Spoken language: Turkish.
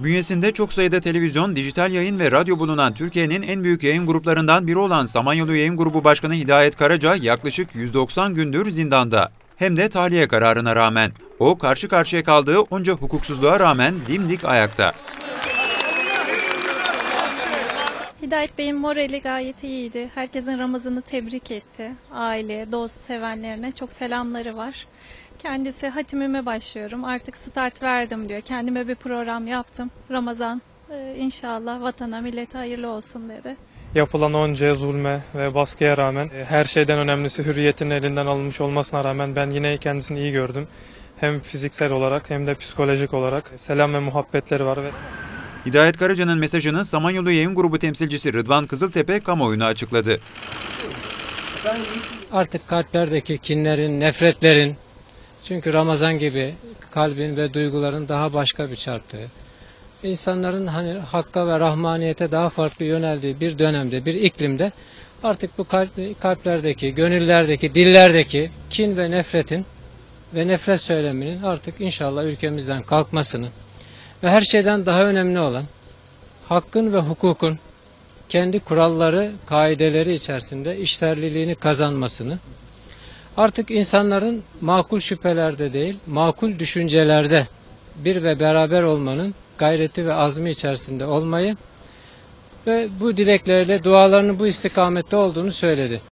Bünyesinde çok sayıda televizyon, dijital yayın ve radyo bulunan Türkiye'nin en büyük yayın gruplarından biri olan Samanyolu Yayın Grubu Başkanı Hidayet Karaca yaklaşık 190 gündür zindanda. Hem de tahliye kararına rağmen. O karşı karşıya kaldığı onca hukuksuzluğa rağmen dimdik ayakta. Hidayet Bey'in morali gayet iyiydi. Herkesin Ramazan'ı tebrik etti. Aile, dost, sevenlerine çok selamları var. Kendisi hatimime başlıyorum. Artık start verdim diyor. Kendime bir program yaptım. Ramazan e, inşallah vatana, millete hayırlı olsun dedi. Yapılan onca zulme ve baskıya rağmen e, her şeyden önemlisi hürriyetin elinden alınmış olmasına rağmen ben yine kendisini iyi gördüm. Hem fiziksel olarak hem de psikolojik olarak selam ve muhabbetleri var ve Hidayet Karaca'nın mesajını Samanyolu Yayın Grubu temsilcisi Rıdvan Kızıltepe kamuoyuna açıkladı. artık kalplerdeki kinlerin, nefretlerin, çünkü Ramazan gibi kalbin ve duyguların daha başka bir çarptığı, insanların hani hakka ve rahmaniyete daha farklı yöneldiği bir dönemde, bir iklimde artık bu kalp, kalplerdeki, gönüllerdeki, dillerdeki kin ve nefretin ve nefret söyleminin artık inşallah ülkemizden kalkmasını ve her şeyden daha önemli olan hakkın ve hukukun kendi kuralları, kaideleri içerisinde işlerliliğini kazanmasını, artık insanların makul şüphelerde değil, makul düşüncelerde bir ve beraber olmanın gayreti ve azmi içerisinde olmayı ve bu dileklerle dualarının bu istikamette olduğunu söyledi.